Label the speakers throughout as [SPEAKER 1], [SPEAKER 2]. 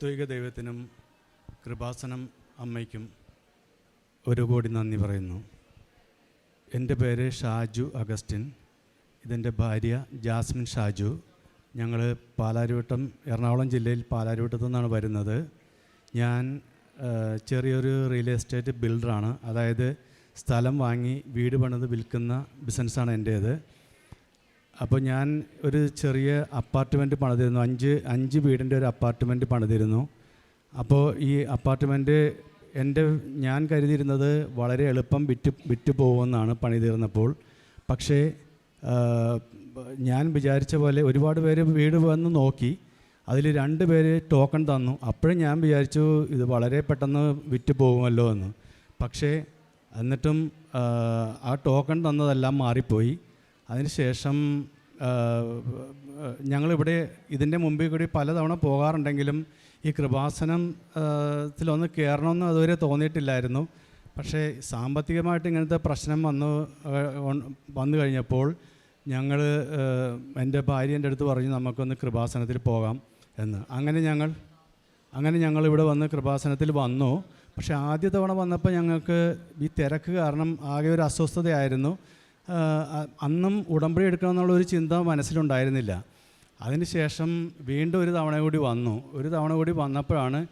[SPEAKER 1] ത്രിത്വിക ദൈവത്തിനും കൃപാസനം അമ്മയ്ക്കും ഒരു കോടി നന്ദി പറയുന്നു. എന്റെ പേര് ഷാജു അഗസ്റ്റിൻ. ഇതെന്റെ ഭാര്യ ജാസ്മിൻ ഷാജു. ഞങ്ങൾ പാലാരിവട്ടം എറണാകുളം ജില്ലയിൽ പാലാരിവട്ടത്തു നിന്നാണ് വരുന്നത്. ഞാൻ ചെറിയൊരു റിയൽ എസ്റ്റേറ്റ് ബിൽഡറാണ് അതായത് സ്ഥലം വാങ്ങി വീട് പണിത് വിൽക്കുന്ന ബിസിനസ്സാണ് എന്റേത്. അപ്പോൾ ഞാൻ ഒരു ചെറിയ അപ്പാർട്ട്മെന്റ് പണിതിരുന്നു. അഞ്ച് അഞ്ച് വീടിന്റെ ഒരു അപ്പാർട്ട്മെന്റ് പണിതിരുന്നു. അപ്പോൾ ഈ അപ്പാർട്ട്മെന്റ് എന്റെ ഞാൻ കരുതിയിരുന്നത് വളരെ എളുപ്പം വിറ്റ് വിറ്റ് പോകുമെന്നാണ് പണി തീർന്നപ്പോൾ പക്ഷേ ഞാൻ വിചാരിച്ച പോലെ ഒരുപാട് പേര് വീട് വന്ന് നോക്കി. അതിൽ രണ്ട് പേര് ടോക്കൺ തന്നു. അപ്പോഴും ഞാൻ വിചാരിച്ചു ഇത് വളരെ പെട്ടെന്ന് വിറ്റ് പോകുമല്ലോ എന്ന്. പക്ഷേ എന്നിട്ടും ആ ടോക്കൺ തന്നതെല്ലാം മാറിപ്പോയി. അതിനുശേഷം ഞങ്ങളിവിടെ ഇതിന്റെ മുമ്പിൽ കൂടി പലതവണ പോകാറുണ്ടെങ്കിലും ഈ കൃപാസനം ത്തിലൊന്ന് കയറണമെന്ന് അതുവരെ തോന്നിയിട്ടില്ലായിരുന്നു. പക്ഷേ സാമ്പത്തികമായിട്ട് ഇങ്ങനത്തെ പ്രശ്നം വന്നു വന്നു കഴിഞ്ഞപ്പോൾ ഞങ്ങൾ എന്റെ ഭാര്യ എന്റെ അടുത്ത് പറഞ്ഞു നമുക്കൊന്ന് കൃപാസനത്തിൽ പോകാം എന്ന്. അങ്ങനെ ഞങ്ങൾ അങ്ങനെ ഞങ്ങൾ ഇവിടെ വന്ന് കൃപാസനത്തിൽ വന്നു. പക്ഷേ ആദ്യ തവണ വന്നപ്പോൾ ഞങ്ങൾക്ക് ഈ തിരക്ക് കാരണം ആകെ ഒരു അസ്വസ്ഥതയായിരുന്നു. അന്നും ഉടമ്പടി എടുക്കണമെന്നുള്ള ഒരു ചിന്ത മനസ്സിലുണ്ടായിരുന്നില്ല. അതിനുശേഷം വീണ്ടും ഒരു തവണ കൂടി വന്നു. ഒരു തവണ കൂടി വന്നപ്പോഴാണ്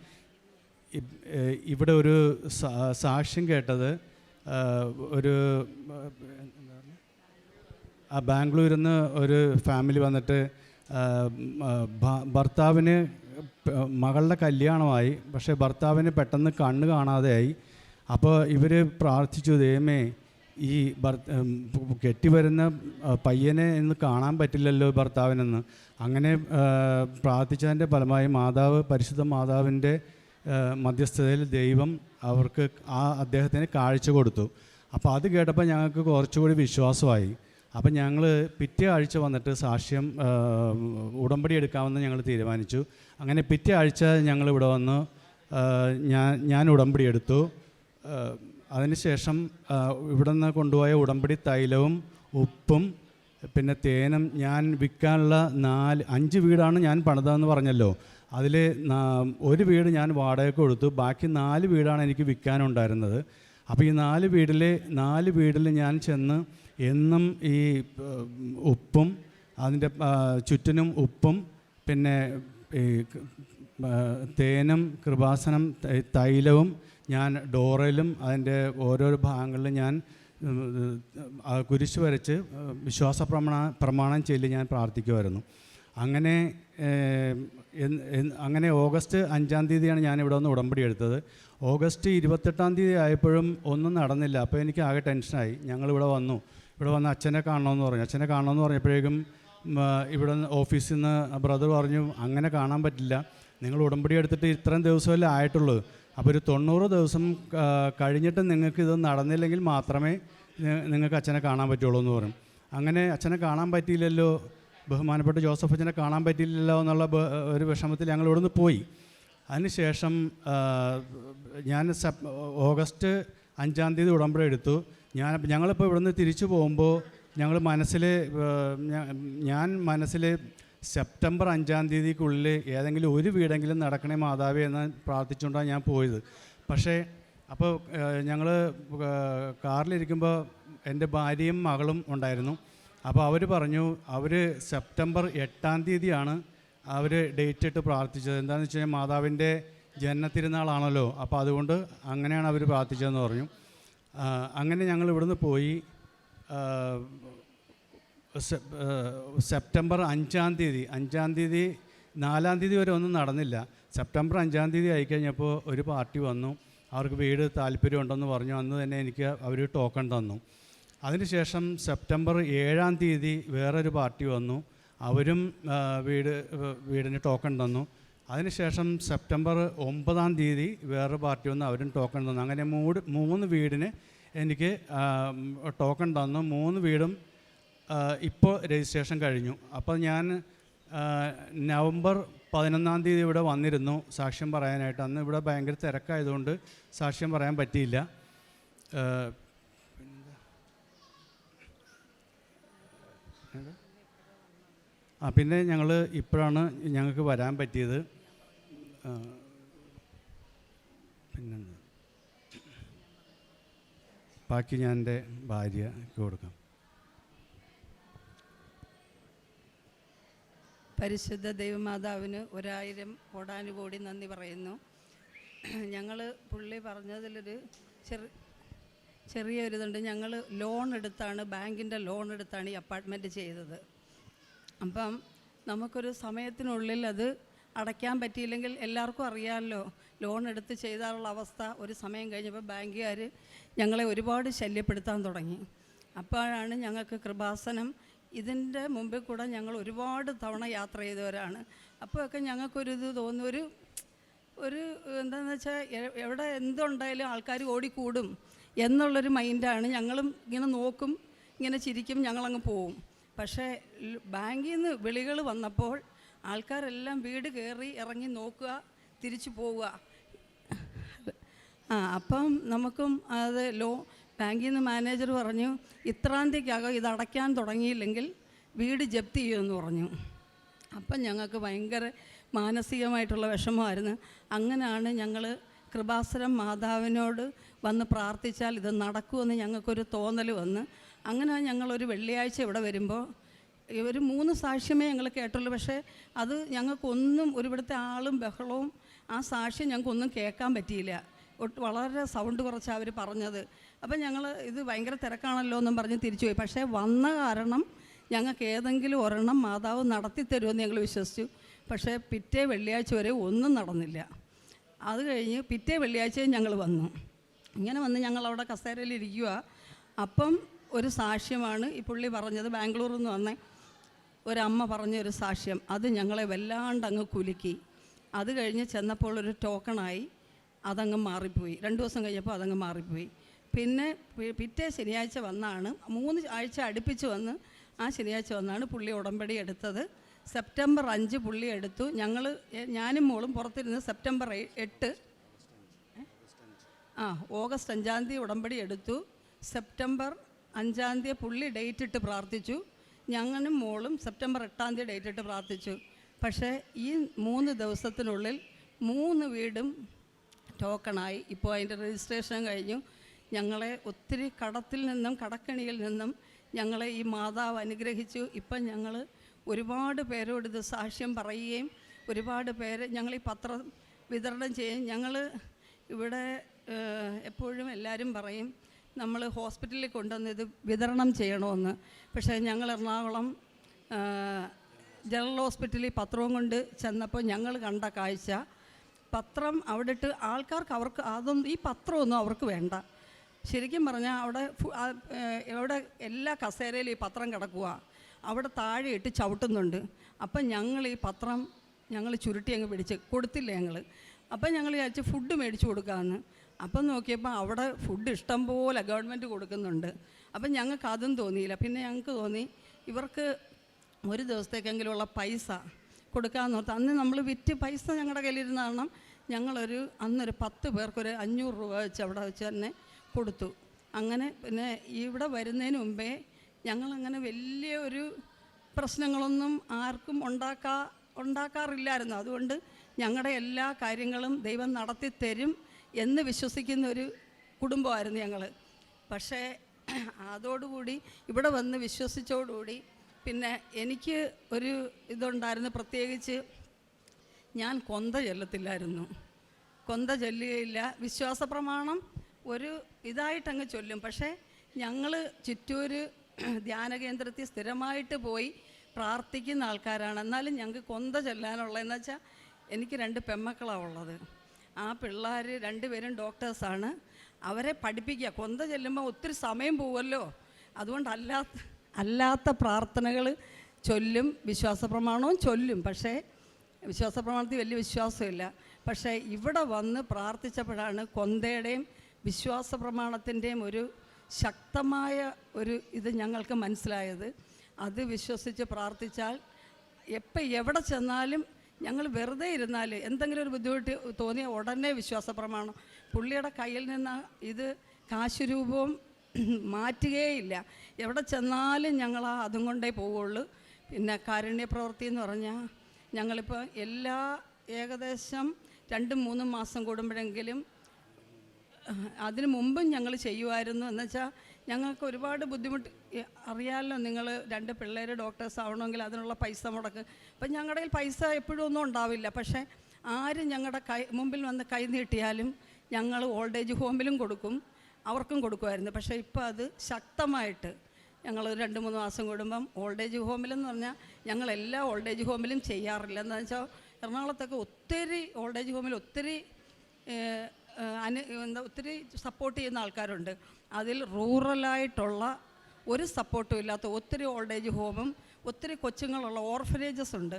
[SPEAKER 1] ഇവിടെ ഒരു സാക്ഷ്യം കേട്ടത്. ഒരു ആ, ബാംഗ്ലൂരിൽ നിന്ന് ഒരു ഫാമിലി വന്നിട്ട് ഭർത്താവിന് മകളുടെ കല്യാണമായി. പക്ഷേ ഭർത്താവിന് പെട്ടെന്ന് കണ്ണ് കാണാതെയായി. അപ്പോൾ ഇവർ പ്രാർത്ഥിച്ചു ദൈവമേ ഈ കെട്ടിവരുന്ന പയ്യനെ എന്ന് കാണാൻ പറ്റില്ലല്ലോ ഭർത്താവിനെന്ന്. അങ്ങനെ പ്രാർത്ഥിച്ചതിന്റെ ഫലമായി മാതാവ് പരിശുദ്ധ മാതാവിന്റെ മധ്യസ്ഥതയിൽ ദൈവം അവർക്ക് ആ അദ്ദേഹത്തിന് കാഴ്ച കൊടുത്തു. അപ്പോൾ അത് കേട്ടപ്പോൾ ഞങ്ങൾക്ക് കുറച്ചുകൂടി വിശ്വാസമായി. അപ്പം ഞങ്ങൾ പിറ്റേ ആഴ്ച വന്നിട്ട് സാക്ഷ്യം ഉടമ്പടി എടുക്കാമെന്ന് ഞങ്ങൾ തീരുമാനിച്ചു. അങ്ങനെ പിറ്റേ ആഴ്ച ഞങ്ങൾ ഇവിടെ വന്ന് ഞാൻ ഞാൻ ഉടമ്പടി എടുത്തു. അതിനുശേഷം ഇവിടെ നിന്ന് കൊണ്ടുപോയ ഉടമ്പടി തൈലവും ഉപ്പും പിന്നെ തേനും ഞാൻ വിൽക്കാനുള്ള നാല് അഞ്ച് വീടാണ് ഞാൻ പണിതതെന്ന് പറഞ്ഞല്ലോ. അതിൽ ഒരു വീട് ഞാൻ വാടകയ്ക്ക് കൊടുത്തു. ബാക്കി നാല് വീടാണ് എനിക്ക് വിൽക്കാനുണ്ടായിരുന്നത്. അപ്പോൾ ഈ നാല് വീടിൽ നാല് വീട്ടിൽ ഞാൻ ചെന്ന് എന്നും ഈ ഉപ്പും അതിന്റെ ചുറ്റിനും ഉപ്പും പിന്നെ ഈ തേനും കൃപാസനം തൈലവും ഞാൻ ഡോറയിലും അതിന്റെ ഓരോരോ ഭാഗങ്ങളിലും ഞാൻ കുരിശ് വരച്ച് വിശ്വാസ പ്രമാണ പ്രമാണം ചൊല്ലി ഞാൻ പ്രാർത്ഥിക്കുമായിരുന്നു. അങ്ങനെ അങ്ങനെ ഓഗസ്റ്റ് അഞ്ചാം തീയതിയാണ് ഞാൻ ഇവിടെ വന്ന് ഉടമ്പടി എടുത്തത്. ഓഗസ്റ്റ് ഇരുപത്തെട്ടാം തീയതി ആയപ്പോഴും ഒന്നും നടന്നില്ല. അപ്പോൾ എനിക്ക് ആകെ ടെൻഷനായി. ഞങ്ങൾ ഇവിടെ വന്നു. ഇവിടെ വന്ന് അച്ഛനെ കാണണമെന്ന് പറഞ്ഞു. അച്ഛനെ കാണണമെന്ന് പറഞ്ഞപ്പോഴേക്കും ഇവിടെ ഓഫീസിൽ നിന്ന് ബ്രദർ പറഞ്ഞു അങ്ങനെ കാണാൻ പറ്റില്ല. നിങ്ങൾ ഉടമ്പടി എടുത്തിട്ട് ഇത്രയും ദിവസമല്ലേ ആയിട്ടുള്ളൂ. അപ്പോൾ ഒരു തൊണ്ണൂറ് ദിവസം കഴിഞ്ഞിട്ട് നിങ്ങൾക്ക് ഇത് നടന്നില്ലെങ്കിൽ മാത്രമേ നിങ്ങൾക്ക് അച്ഛനെ കാണാൻ പറ്റുള്ളൂ എന്ന് പറയും. അങ്ങനെ അച്ഛനെ കാണാൻ പറ്റിയില്ലല്ലോ ബഹുമാനപ്പെട്ട ജോസഫ് അച്ഛനെ കാണാൻ പറ്റിയില്ലല്ലോ എന്നുള്ള ഒരു വിഷമത്തിൽ ഞങ്ങൾ ഇവിടുന്ന് പോയി. അതിനുശേഷം ഞാൻ സെപ് ഓഗസ്റ്റ് അഞ്ചാം തീയതി ഉടമ്പടി എടുത്തു. ഞാൻ ഞങ്ങളിപ്പോൾ ഇവിടുന്ന് തിരിച്ചു പോകുമ്പോൾ ഞങ്ങൾ മനസ്സിൽ ഞാൻ മനസ്സിൽ സെപ്റ്റംബർ അഞ്ചാം തീയതിക്കുള്ളിൽ ഏതെങ്കിലും ഒരു വീടെങ്കിലും നടക്കണേ മാതാവേ എന്ന് പ്രാർത്ഥിച്ചുകൊണ്ടാണ് ഞാൻ പോയത്. പക്ഷേ അപ്പോൾ ഞങ്ങൾ കാറിലിരിക്കുമ്പോൾ എന്റെ ഭാര്യയും മകളും ഉണ്ടായിരുന്നു. അപ്പോൾ അവർ പറഞ്ഞു അവർ സെപ്റ്റംബർ എട്ടാം തീയതിയാണ് അവർ ഡേറ്റ് ഇട്ട് പ്രാർത്ഥിച്ചത്. എന്താണെന്ന് വെച്ച് കഴിഞ്ഞാൽ മാതാവിന്റെ ജനനത്തിരുന്നാളാണല്ലോ. അപ്പോൾ അതുകൊണ്ട് അങ്ങനെയാണ് അവർ പ്രാർത്ഥിച്ചതെന്ന് പറഞ്ഞു. അങ്ങനെ ഞങ്ങൾ ഇവിടുന്ന് പോയി. സെപ്റ്റംബർ അഞ്ചാം തീയതി അഞ്ചാം തീയതി നാലാം തീയതി വരെ ഒന്നും നടന്നില്ല. സെപ്റ്റംബർ അഞ്ചാം തീയതി ആയിക്കഴിഞ്ഞപ്പോൾ ഒരു പാർട്ടി വന്നു. അവർക്ക് വീട് താല്പര്യമുണ്ടെന്ന് പറഞ്ഞു. അന്ന് തന്നെ എനിക്ക് അവർ ടോക്കൺ തന്നു. അതിനുശേഷം സെപ്റ്റംബർ ഏഴാം തീയതി വേറൊരു പാർട്ടി വന്നു. അവരും വീട് വീടിന് ടോക്കൺ തന്നു. അതിനുശേഷം സെപ്റ്റംബർ ഒമ്പതാം തീയതി വേറൊരു പാർട്ടി വന്നു. അവരും ടോക്കൺ തന്നു. അങ്ങനെ മൂട് മൂന്ന് വീടിന് എനിക്ക് ടോക്കൺ തന്നു. മൂന്ന് വീടും ഇപ്പോൾ രജിസ്ട്രേഷൻ കഴിഞ്ഞു. അപ്പോൾ ഞാൻ നവംബർ പതിനൊന്നാം തീയതി ഇവിടെ വന്നിരുന്നു സാക്ഷ്യം പറയാനായിട്ട്. അന്ന് ഇവിടെ ഭയങ്കര തിരക്കായതുകൊണ്ട് സാക്ഷ്യം പറയാൻ പറ്റിയില്ല. ആ, പിന്നെ ഞങ്ങൾ ഇപ്പോഴാണ് ഞങ്ങൾക്ക് വരാൻ പറ്റിയത്. പിന്നെ ബാക്കി ഞാൻ എന്റെ ഭാര്യക്ക് കൊടുക്കാം.
[SPEAKER 2] പരിശുദ്ധ ദൈവമാതാവിന് ഒരായിരം കോടാനുകോടി നന്ദി പറയുന്നു. ഞങ്ങൾ പുള്ളി പറഞ്ഞതിലൊരു ചെറു ചെറിയൊരിതുണ്ട്. ഞങ്ങൾ ലോൺ എടുത്താണ് ബാങ്കിന്റെ ലോൺ എടുത്താണ് ഈ അപ്പാർട്ട്മെന്റ് ചെയ്തത്. അപ്പം നമുക്കൊരു സമയത്തിനുള്ളിൽ അത് അടയ്ക്കാൻ പറ്റിയില്ലെങ്കിൽ എല്ലാവർക്കും അറിയാമല്ലോ ലോൺ എടുത്ത് ചെയ്താലുള്ള അവസ്ഥ. ഒരു സമയം കഴിഞ്ഞപ്പോൾ ബാങ്കുകാർ ഞങ്ങളെ ഒരുപാട് ശല്യപ്പെടുത്താൻ തുടങ്ങി. അപ്പോഴാണ് ഞങ്ങൾക്ക് കൃപാസനം ഇതിന്റെ മുമ്പിൽ കൂടെ ഞങ്ങൾ ഒരുപാട് തവണ യാത്ര ചെയ്തവരാണ്. അപ്പോഴൊക്കെ ഞങ്ങൾക്കൊരു ഇത് തോന്നി ഒരു എന്താണെന്ന് വെച്ചാൽ എവിടെ എന്തുണ്ടായാലും ആൾക്കാർ ഓടിക്കൂടും എന്നുള്ളൊരു മൈൻഡാണ്. ഞങ്ങളും ഇങ്ങനെ നോക്കും ഇങ്ങനെ ചിരിക്കും ഞങ്ങളങ്ങ് പോവും. പക്ഷേ ബാങ്കിൽ നിന്ന് വിളികൾ വന്നപ്പോൾ ആൾക്കാരെല്ലാം വീട് കയറി ഇറങ്ങി നോക്കുക തിരിച്ചു പോവുക. ആ അപ്പം നമുക്കും അത് ലോ ബാങ്കിൽ നിന്ന് മാനേജർ പറഞ്ഞു ഇത്രാം തീയതിക്കകം ഇത് അടയ്ക്കാൻ തുടങ്ങിയില്ലെങ്കിൽ വീട് ജപ്തി ചെയ്യുമെന്ന് പറഞ്ഞു. അപ്പം ഞങ്ങൾക്ക് ഭയങ്കര മാനസികമായിട്ടുള്ള വിഷമമായിരുന്നു. അങ്ങനെയാണ് ഞങ്ങൾ കൃപാസുരം മാതാവിനോട് വന്ന് പ്രാർത്ഥിച്ചാൽ ഇത് നടക്കുമെന്ന് ഞങ്ങൾക്കൊരു തോന്നൽ വന്ന്. അങ്ങനെ ഞങ്ങളൊരു വെള്ളിയാഴ്ച ഇവിടെ വരുമ്പോൾ ഒരു മൂന്ന് സാക്ഷ്യമേ ഞങ്ങൾ കേട്ടുള്ളൂ. പക്ഷേ അത് ഞങ്ങൾക്കൊന്നും ഒരുവിടുത്തെ ആളും ബഹളവും ആ സാക്ഷ്യം ഞങ്ങൾക്കൊന്നും കേൾക്കാൻ പറ്റിയില്ല. വളരെ സൗണ്ട് കുറച്ചാണ് അവർ പറഞ്ഞത്. അപ്പം ഞങ്ങൾ ഇത് ഭയങ്കര തിരക്കാണല്ലോ എന്നും പറഞ്ഞ് തിരിച്ചു പോയി പക്ഷേ വന്ന കാരണം ഞങ്ങൾക്ക് ഏതെങ്കിലും ഒരെണ്ണം മാതാവ് നടത്തി തരുമെന്ന് ഞങ്ങൾ വിശ്വസിച്ചു. പക്ഷേ പിറ്റേ വെള്ളിയാഴ്ച വരെ ഒന്നും നടന്നില്ല. അത് കഴിഞ്ഞ് പിറ്റേ വെള്ളിയാഴ്ചയും ഞങ്ങൾ വന്നു. ഇങ്ങനെ വന്ന് ഞങ്ങൾ അവിടെ കസേരയിൽ ഇരിക്കുക അപ്പം ഒരു സാക്ഷ്യമാണ് ഈ പുള്ളി പറഞ്ഞത്. ബാംഗ്ലൂരിൽ നിന്ന് വന്നേ ഒരമ്മ പറഞ്ഞൊരു സാക്ഷ്യം. അത് ഞങ്ങളെ വല്ലാണ്ട് അങ്ങ് കുലുക്കി. അത് കഴിഞ്ഞ് ചെന്നപ്പോൾ ഒരു ടോക്കണായി അതങ്ങ് മാറിപ്പോയി. രണ്ട് ദിവസം കഴിഞ്ഞപ്പോൾ അതങ്ങ് മാറിപ്പോയി. പിന്നെ പിറ്റേ ശനിയാഴ്ച വന്നാണ്. മൂന്ന് ആഴ്ച അടുപ്പിച്ച് വന്ന് ആ ശനിയാഴ്ച വന്നാണ് പുള്ളി ഉടമ്പടി എടുത്തത്. സെപ്റ്റംബർ അഞ്ച് പുള്ളി എടുത്തു. ഞങ്ങൾ ഞാനും മോളും പുറത്തിരുന്ന് സെപ്റ്റംബർ എട്ട് ആ ഓഗസ്റ്റ് അഞ്ചാം തീയതി ഉടമ്പടി എടുത്തു. സെപ്റ്റംബർ അഞ്ചാം തീയതി പുള്ളി ഡേറ്റ് ഇട്ട് പ്രാർത്ഥിച്ചു. ഞങ്ങളും മോളും സെപ്റ്റംബർ എട്ടാം തീയതി ഡേറ്റ് ഇട്ട് പ്രാർത്ഥിച്ചു. പക്ഷേ ഈ മൂന്ന് ദിവസത്തിനുള്ളിൽ മൂന്ന് വീടും ടോക്കണായി. ഇപ്പോൾ അതിന്റെ രജിസ്ട്രേഷൻ കഴിഞ്ഞു. ഞങ്ങളെ ഒത്തിരി കടത്തിൽ നിന്നും കടക്കണിയിൽ നിന്നും ഞങ്ങളെ ഈ മാതാവ് അനുഗ്രഹിച്ചു. ഇപ്പം ഞങ്ങൾ ഒരുപാട് പേരോട് ഇത് സാക്ഷ്യം പറയുകയും ഒരുപാട് പേര് ഞങ്ങൾ ഈ പത്രം വിതരണം ചെയ്യും. ഞങ്ങൾ ഇവിടെ എപ്പോഴും എല്ലാവരും പറയും നമ്മൾ ഹോസ്പിറ്റലിൽ കൊണ്ടുവന്ന് ഇത് വിതരണം ചെയ്യണമെന്ന്. പക്ഷേ ഞങ്ങൾ എറണാകുളം ജനറൽ ഹോസ്പിറ്റലിൽ പത്രവും കൊണ്ട് ചെന്നപ്പോൾ ഞങ്ങൾ കണ്ട കാഴ്ച പത്രം അവിടെ ഇട്ട് ആൾക്കാർക്ക് അവർക്ക് അതൊന്നും ഈ പത്രമൊന്നും അവർക്ക് വേണ്ട. ശരിക്കും പറഞ്ഞാൽ അവിടെ അവിടെ എല്ലാ കസേരയിലും ഈ പത്രം കിടക്കുക അവിടെ താഴെ ഇട്ട് ചവിട്ടുന്നുണ്ട്. അപ്പം ഞങ്ങൾ ഈ പത്രം ഞങ്ങൾ ചുരുട്ടി അങ്ങ് പിടിച്ച് കൊടുത്തില്ല ഞങ്ങൾ അപ്പം ഞങ്ങൾ വിചാരിച്ച് ഫുഡ് മേടിച്ചു കൊടുക്കാമെന്ന് അപ്പം നോക്കിയപ്പോൾ അവിടെ ഫുഡ് ഇഷ്ടം പോലെ ഗവൺമെന്റ് കൊടുക്കുന്നുണ്ട്. അപ്പം ഞങ്ങൾക്ക് അതും തോന്നിയില്ല. പിന്നെ ഞങ്ങൾക്ക് തോന്നി ഇവർക്ക് ഒരു ദിവസത്തേക്കെങ്കിലുമുള്ള പൈസ കൊടുക്കാമെന്ന് ഓർത്ത് അന്ന് നമ്മൾ വിറ്റ് പൈസ ഞങ്ങളുടെ കയ്യിലിരുന്ന കാരണം ഞങ്ങളൊരു അന്നൊരു പത്ത് പേർക്കൊരു അഞ്ഞൂറ് രൂപ വെച്ച് അവിടെ വെച്ച് തന്നെ കൊടുത്തു. അങ്ങനെ പിന്നെ ഇവിടെ വരുന്നതിന് മുമ്പേ ഞങ്ങളങ്ങനെ വലിയ ഒരു പ്രശ്നങ്ങളൊന്നും ആർക്കും ഉണ്ടാക്കാ ഉണ്ടാക്കാറില്ലായിരുന്നു. അതുകൊണ്ട് ഞങ്ങളുടെ എല്ലാ കാര്യങ്ങളും ദൈവം നടത്തി തരും എന്ന് വിശ്വസിക്കുന്ന ഒരു കുടുംബമായിരുന്നു ഞങ്ങൾ പക്ഷേ അതോടുകൂടി ഇവിടെ വന്ന് വിശ്വസിച്ചോടുകൂടി പിന്നെ എനിക്ക് ഒരു ഇതുണ്ടായിരുന്നു. പ്രത്യേകിച്ച് ഞാൻ കൊന്ത ചൊല്ലത്തില്ലായിരുന്നു. കൊന്ത ചൊല്ലുകയില്ല. വിശ്വാസ പ്രമാണം ഒരു ഇതായിട്ടങ്ങ് ചൊല്ലും. പക്ഷേ ഞങ്ങൾ ചുറ്റൂര് ധ്യാന കേന്ദ്രത്തിൽ സ്ഥിരമായിട്ട് പോയി പ്രാർത്ഥിക്കുന്ന ആൾക്കാരാണ്. എന്നാലും ഞങ്ങൾക്ക് കൊന്ത ചൊല്ലാനുള്ളതെന്ന് വെച്ചാൽ എനിക്ക് രണ്ട് പെമ്മക്കളാണ് ഉള്ളത്. ആ പിള്ളേർ രണ്ടുപേരും ഡോക്ടേഴ്സാണ്. അവരെ പഠിപ്പിക്കുക കൊന്ത ചെല്ലുമ്പോൾ ഒത്തിരി സമയം പോവുമല്ലോ അതുകൊണ്ട് അല്ലാത്ത അല്ലാത്ത പ്രാർത്ഥനകൾ ചൊല്ലും വിശ്വാസ പ്രമാണവും ചൊല്ലും. പക്ഷേ വിശ്വാസ പ്രമാണത്തിൽ വലിയ വിശ്വാസമില്ല. പക്ഷേ ഇവിടെ വന്ന് പ്രാർത്ഥിച്ചപ്പോഴാണ് കൊന്തയുടെയും വിശ്വാസ പ്രമാണത്തിന്റെയും ഒരു ശക്തമായ ഒരു ഇത് ഞങ്ങൾക്ക് മനസ്സിലായത്. അത് വിശ്വസിച്ച് പ്രാർത്ഥിച്ചാൽ എപ്പോൾ എവിടെ ചെന്നാലും ഞങ്ങൾ വെറുതെ ഇരുന്നാൽ എന്തെങ്കിലും ഒരു ബുദ്ധിമുട്ട് തോന്നിയ ഉടനെ വിശ്വാസ പ്രമാണം പുള്ളിയുടെ കയ്യിൽ നിന്ന് ഇത് കാശുരൂപവും മാറ്റുകയില്ല എവിടെ ചെന്നാലും ഞങ്ങൾ ആ അതും കൊണ്ടേ പോവുള്ളൂ. പിന്നെ കാരുണ്യ പ്രവൃത്തി എന്ന് പറഞ്ഞാൽ ഞങ്ങളിപ്പോൾ എല്ലാ ഏകദേശം രണ്ടും മൂന്നും മാസം കൂടുമ്പോഴെങ്കിലും അതിനു മുമ്പും ഞങ്ങൾ ചെയ്യുമായിരുന്നു. എന്ന് വെച്ചാൽ ഞങ്ങൾക്ക് ഒരുപാട് ബുദ്ധിമുട്ട്. അറിയാമല്ലോ നിങ്ങൾ രണ്ട് പിള്ളേർ ഡോക്ടേഴ്സ് ആവണമെങ്കിൽ അതിനുള്ള പൈസ മുടക്ക്. അപ്പം ഞങ്ങളുടെ കയ്യിൽ പൈസ എപ്പോഴും ഒന്നും ഉണ്ടാവില്ല. പക്ഷേ ആരും ഞങ്ങളുടെ കൈ മുമ്പിൽ വന്ന് കൈ നീട്ടിയാലും ഞങ്ങൾ ഏജ് ഹോമിലും കൊടുക്കും അവർക്കും കൊടുക്കുമായിരുന്നു. പക്ഷേ ഇപ്പോൾ അത് ശക്തമായിട്ട് ഞങ്ങൾ രണ്ട് മൂന്ന് മാസം കൂടുമ്പം ഓൾഡ് ഏജ് ഹോമിലെന്ന് പറഞ്ഞാൽ ഞങ്ങളെല്ലാ ഓൾഡ് ഏജ് ഹോമിലും ചെയ്യാറില്ല. എന്താണെന്ന് വെച്ചാൽ എറണാകുളത്തൊക്കെ ഒത്തിരി ഓൾഡ് ഏജ് ഹോമിൽ ഒത്തിരി അനു എന്താ ഒത്തിരി സപ്പോർട്ട് ചെയ്യുന്ന ആൾക്കാരുണ്ട്. അതിൽ റൂറലായിട്ടുള്ള ഒരു സപ്പോർട്ടും ഇല്ലാത്ത ഒത്തിരി ഓൾഡ് ഏജ് ഹോമും ഒത്തിരി കൊച്ചുങ്ങളുള്ള ഓർഫനേജസ് ഉണ്ട്.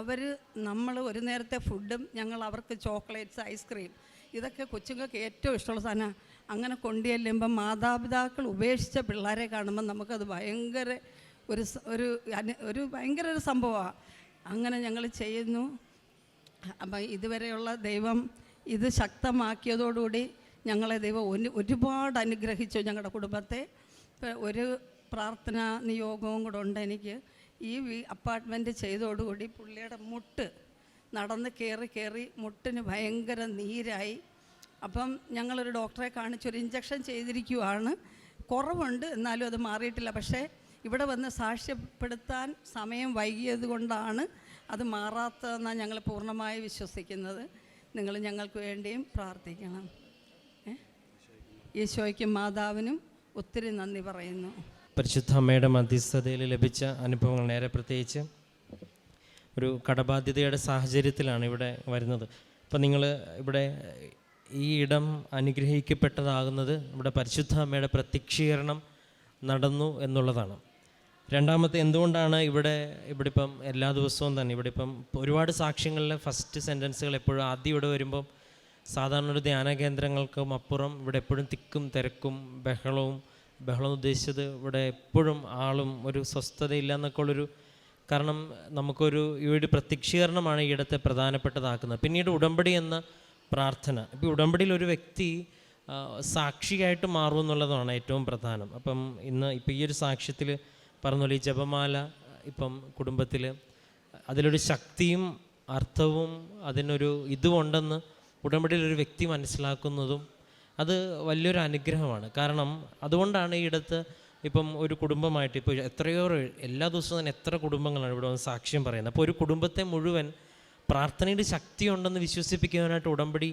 [SPEAKER 2] അവർ നമ്മൾ ഒരു നേരത്തെ ഫുഡും ഞങ്ങൾ അവർക്ക് ചോക്ലേറ്റ്സ് ഐസ്ക്രീം ഇതൊക്കെ കൊച്ചുങ്ങൾക്ക് ഏറ്റവും ഇഷ്ടമുള്ള സാധനമാണ് അങ്ങനെ കൊണ്ടുചെല്ലുമ്പം മാതാപിതാക്കൾ ഉപേക്ഷിച്ച പിള്ളേരെ കാണുമ്പോൾ നമുക്കത് ഭയങ്കര ഒരു ഒരു ഒരു ഭയങ്കര ഒരു സംഭവമാണ് അങ്ങനെ ഞങ്ങൾ ചെയ്യുന്നു. അപ്പം ഇതുവരെയുള്ള ദൈവം ഇത് ശക്തമാക്കിയതോടുകൂടി ഞങ്ങളെ ദൈവം ഒരു ഒരുപാട് അനുഗ്രഹിച്ചു ഞങ്ങളുടെ കുടുംബത്തെ. ഒരു പ്രാർത്ഥനാ നിയോഗവും കൂടെ ഉണ്ട് എനിക്ക്. ഈ അപ്പാർട്ട്മെന്റ് ചെയ്തോടുകൂടി പുള്ളിയുടെ മുട്ട് നടന്ന് കയറി കയറി മുട്ടിന് ഭയങ്കര നീരായി. അപ്പം ഞങ്ങളൊരു ഡോക്ടറെ കാണിച്ചൊരു ഇഞ്ചക്ഷൻ ചെയ്തിരിക്കുവാണ്. കുറവുണ്ട് എന്നാലും അത് മാറിയിട്ടില്ല. പക്ഷേ ഇവിടെ വന്ന് സാക്ഷ്യപ്പെടുത്താൻ സമയം വൈകിയത് കൊണ്ടാണ് അത് മാറാത്തതെന്നാണ് ഞങ്ങൾ പൂർണമായി വിശ്വസിക്കുന്നത്. നിങ്ങൾ ഞങ്ങൾക്ക് വേണ്ടിയും പ്രാർത്ഥിക്കണം? ഈശോയ്ക്കും മാതാവിനും ഒത്തിരി നന്ദി പറയുന്നു.
[SPEAKER 3] പരിശുദ്ധ അമ്മയുടെ മധ്യസ്ഥതയിൽ ലഭിച്ച അനുഭവങ്ങൾ നേരെ പ്രത്യേകിച്ച് ഒരു കടബാധ്യതയുടെ സാഹചര്യത്തിലാണ് ഇവിടെ വരുന്നത്. അപ്പം നിങ്ങൾ ഇവിടെ ഈ ഇടം അനുഗ്രഹിക്കപ്പെട്ടതാകുന്നത് ഇവിടെ പരിശുദ്ധ അമ്മയുടെ പ്രത്യക്ഷീകരണം നടന്നു എന്നുള്ളതാണ്. രണ്ടാമത്തെ എന്തുകൊണ്ടാണ് ഇവിടെ ഇവിടെ ഇപ്പം എല്ലാ ദിവസവും തന്നെ ഇവിടെ ഇപ്പം ഒരുപാട് സാക്ഷ്യങ്ങളിലെ ഫസ്റ്റ് സെന്റൻസുകൾ എപ്പോഴും ആദ്യം ഇവിടെ വരുമ്പം സാധാരണ ഒരു ധ്യാന കേന്ദ്രങ്ങൾക്കും അപ്പുറം ഇവിടെ എപ്പോഴും തിക്കും തിരക്കും ബഹളവും ബഹളം ഉദ്ദേശിച്ചത് ഇവിടെ എപ്പോഴും ആളും ഒരു സ്വസ്ഥതയില്ല എന്നൊക്കെ ഉള്ളൊരു കാരണം നമുക്കൊരു ഈ ഒരു പ്രത്യക്ഷീകരണമാണ് ഈ ഇടത്തെ പ്രധാനപ്പെട്ടതാക്കുന്നത്. പിന്നീട് ഉടമ്പടി എന്ന പ്രാർത്ഥന. ഇപ്പോൾ ഉടമ്പടിയിൽ ഒരു വ്യക്തി സാക്ഷിയായിട്ട് മാറും എന്നുള്ളതാണ് ഏറ്റവും പ്രധാനം. അപ്പം ഇന്ന് ഇപ്പോൾ ഈ ഒരു സാക്ഷ്യത്തിൽ പറഞ്ഞ ഈ ജപമാല ഇപ്പം കുടുംബത്തിൽ അതിലൊരു ശക്തിയും അർത്ഥവും അതിനൊരു ഇതുമുണ്ടെന്ന് ഉടമ്പടിയിൽ ഒരു വ്യക്തി മനസ്സിലാക്കുന്നതും അത് വലിയൊരു അനുഗ്രഹമാണ്. കാരണം അതുകൊണ്ടാണ് ഈ ഇടത്ത് ഇപ്പം ഒരു കുടുംബമായിട്ട് ഇപ്പോൾ എത്രയോ എല്ലാ ദിവസവും തന്നെ എത്ര കുടുംബങ്ങളാണ് ഇവിടെ വന്ന് സാക്ഷ്യം പറയുന്നത്. അപ്പോൾ ഒരു കുടുംബത്തെ മുഴുവൻ പ്രാർത്ഥനയുടെ ശക്തി ഉണ്ടെന്ന് വിശ്വസിപ്പിക്കുവാനായിട്ട് ഉടമ്പടി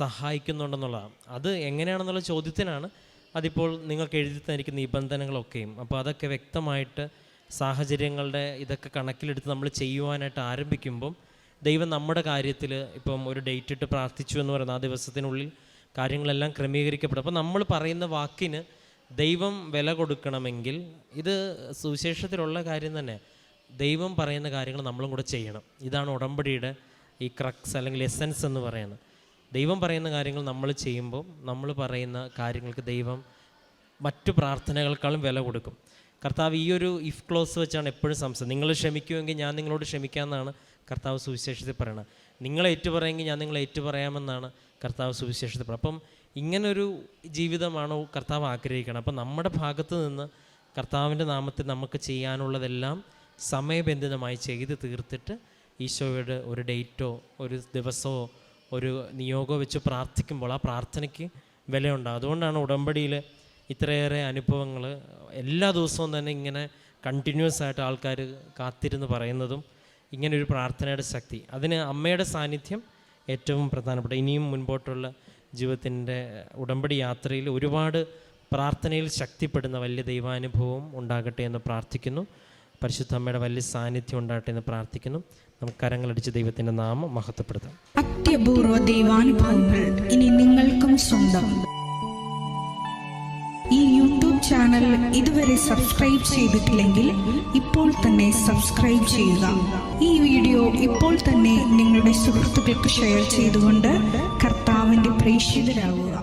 [SPEAKER 3] സഹായിക്കുന്നുണ്ടെന്നുള്ളതാണ്. അത് എങ്ങനെയാണെന്നുള്ള ചോദ്യത്തിനാണ് അതിപ്പോൾ നിങ്ങൾക്ക് എഴുതി തന്നിരിക്കുന്ന നിബന്ധനകളൊക്കെയും അപ്പോൾ അതൊക്കെ വ്യക്തമായിട്ട് സാഹചര്യങ്ങളുടെ ഇതൊക്കെ കണക്കിലെടുത്ത് നമ്മൾ ചെയ്യുവാനായിട്ട് ആരംഭിക്കുമ്പം ദൈവം നമ്മുടെ കാര്യത്തിൽ ഇപ്പം ഒരു ഡേറ്റ് ഇട്ട് പ്രാർത്ഥിച്ചു എന്ന് പറയുന്ന ആ ദിവസത്തിനുള്ളിൽ കാര്യങ്ങളെല്ലാം ക്രമീകരിക്കപ്പെടും. അപ്പോൾ നമ്മൾ പറയുന്ന വാക്കിന് ദൈവം വില കൊടുക്കണമെങ്കിൽ ഇത് സുവിശേഷത്തിലുള്ള കാര്യം തന്നെ. ദൈവം പറയുന്ന കാര്യങ്ങൾ നമ്മളും കൂടെ ചെയ്യണം. ഇതാണ് ഉടമ്പടിയുടെ ഈ ക്രക്സ് അല്ലെങ്കിൽ എസൻസ് എന്ന് പറയുന്നത്. ദൈവം പറയുന്ന കാര്യങ്ങൾ നമ്മൾ ചെയ്യുമ്പോൾ നമ്മൾ പറയുന്ന കാര്യങ്ങൾക്ക് ദൈവം മറ്റു പ്രാർത്ഥനകൾക്കാളും വില കൊടുക്കും. കർത്താവ് ഈ ഒരു ഇഫ് ക്ലോസ് വെച്ചാണ് എപ്പോഴും സംസാരം നിങ്ങൾ ക്ഷമിക്കുമെങ്കിൽ ഞാൻ നിങ്ങളോട് ക്ഷമിക്കാമെന്നാണ് കർത്താവ് സുവിശേഷത്തിൽ പറയുന്നത്. നിങ്ങളെ ഏറ്റു പറയുമെങ്കിൽ ഞാൻ നിങ്ങളെ ഏറ്റു പറയാമെന്നാണ് കർത്താവ് സുവിശേഷത്തിൽ പറയുന്നത്. അപ്പം ഇങ്ങനൊരു ജീവിതമാണ് കർത്താവ് ആഗ്രഹിക്കണം അപ്പം നമ്മുടെ ഭാഗത്ത് നിന്ന് കർത്താവിന്റെ നാമത്തിൽ നമുക്ക് ചെയ്യാനുള്ളതെല്ലാം സമയബന്ധിതമായി ചെയ്ത് തീർത്തിട്ട് ഈശോയുടെ ഒരു ഡേറ്റോ ഒരു ദിവസമോ ഒരു നിയോഗം വെച്ച് പ്രാർത്ഥിക്കുമ്പോൾ ആ പ്രാർത്ഥനയ്ക്ക് വിലയുണ്ടാകും അതുകൊണ്ടാണ് ഉടമ്പടിയിൽ ഇത്രയേറെ അനുഭവങ്ങൾ എല്ലാ ദിവസവും തന്നെ ഇങ്ങനെ കണ്ടിന്യൂസ് ആയിട്ട് ആൾക്കാർ കാത്തിരുന്ന് പറയുന്നതും ഇങ്ങനെ ഒരു പ്രാർത്ഥനയുടെ ശക്തി. അതിന് അമ്മയുടെ സാന്നിധ്യം ഏറ്റവും പ്രധാനപ്പെട്ട. ഇനിയും മുൻപോട്ടുള്ള ജീവിതത്തിന്റെ ഉടമ്പടി യാത്രയിൽ ഒരുപാട് പ്രാർത്ഥനയിൽ ശക്തിപ്പെടുന്ന വലിയ ദൈവാനുഭവം ഉണ്ടാകട്ടെ എന്ന് പ്രാർത്ഥിക്കുന്നു. പരിശുദ്ധ അമ്മയുടെ വലിയ സാന്നിധ്യം ഉണ്ടാകട്ടെ എന്ന് പ്രാർത്ഥിക്കുന്നു. നമുക്ക് കരങ്ങളടിച്ച് ദൈവത്തിന്റെ നാമം മഹത്വപ്പെടുത്താം.
[SPEAKER 4] അത്യപൂർവ ദൈവാനുഭവങ്ങൾ ഇനി നിങ്ങൾക്കും സ്വന്തം. ഈ യൂട്യൂബ് ചാനൽ ഇതുവരെ സബ്സ്ക്രൈബ് ചെയ്തിട്ടില്ലെങ്കിൽ ഇപ്പോൾ തന്നെ സബ്സ്ക്രൈബ് ചെയ്യുക. ഈ വീഡിയോ ഇപ്പോൾ തന്നെ നിങ്ങളുടെ സുഹൃത്തുക്കൾക്ക് ഷെയർ ചെയ്തുകൊണ്ട് കർത്താവിന്റെ പ്രേക്ഷിതരാകുക